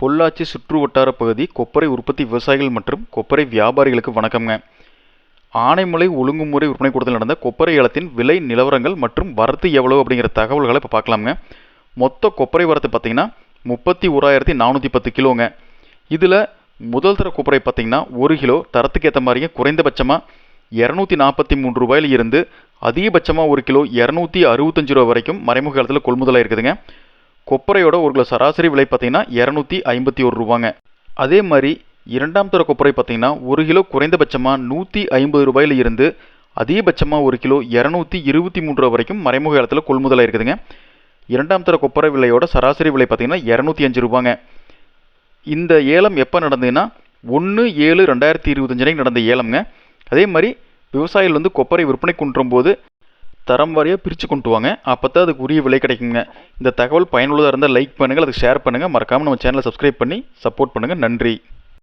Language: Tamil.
பொள்ளாச்சி சுற்று வட்டார பகுதி கொப்பரை உற்பத்தி விவசாயிகள் மற்றும் கொப்பரை வியாபாரிகளுக்கு வணக்கம்ங்க. ஆனைமலை ஒழுங்குமுறை விற்பனை கூடத்தில் நடந்த கொப்பரை ஏலத்தின் விலை நிலவரங்கள் மற்றும் வரத்து எவ்வளவு அப்படிங்கிற தகவல்களை இப்போ பார்க்கலாம்ங்க. மொத்த கொப்பரை வரத்து பார்த்தீங்கன்னா முப்பத்தி ஓராயிரத்தி நானூற்றி பத்து கிலோங்க. இதில் முதல் தர கொப்பரை பார்த்தீங்கன்னா ஒரு கிலோ தரத்துக்கு ஏற்ற மாதிரிங்க குறைந்தபட்சமாக இரநூத்தி நாற்பத்தி மூன்று ரூபாயில் இருந்து அதிகபட்சமாக ஒரு கிலோ இரநூத்தி அறுபத்தஞ்சு ரூபா வரைக்கும் மறைமுக காலத்தில் கொள்முதலாக இருக்குதுங்க கொப்பரையோட ஒரு கிலோ சராசரி விலை பார்த்தீங்கன்னா இரநூத்தி ஐம்பத்தி ஒரு ரூபாங்க. அதே மாதிரி இரண்டாம் தர கொப்பரை பார்த்தீங்கன்னா ஒரு கிலோ குறைந்தபட்சமாக நூற்றி ஐம்பது ரூபாயில் இருந்து அதிகபட்சமாக ஒரு கிலோ இரநூத்தி இருபத்தி மூன்று ரூபா வரைக்கும் மறைமுக காலத்தில் கொள்முதலாக இருக்குதுங்க. இரண்டாம் தர கொப்பரை விலையோட சராசரி விலை பார்த்தீங்கன்னா இரநூத்தி அஞ்சு ரூபாங்க. இந்த ஏலம் எப்போ நடந்ததுன்னா ஒன்று ஏழு ரெண்டாயிரத்தி இருபத்தஞ்சு நடந்த ஏலம்ங்க. அதே மாதிரி விவசாயிகள் வந்து கொப்பரை விற்பனை குன்றும் போது தரம் வாரியாக பிரித்து கொண்டு வாங்க. அப்போ தான் அதுக்கு உரிய விலை கிடைக்குங்க. இந்த தகவல் பயனுள்ளதாக இருந்தால் லைக் பண்ணுங்கள் அதுக்கு ஷேர் பண்ணுங்கள் மறக்காமல் நம்ம சேனலை சப்ஸ்கிரைப் பண்ணி சப்போர்ட் பண்ணுங்கள் நன்றி.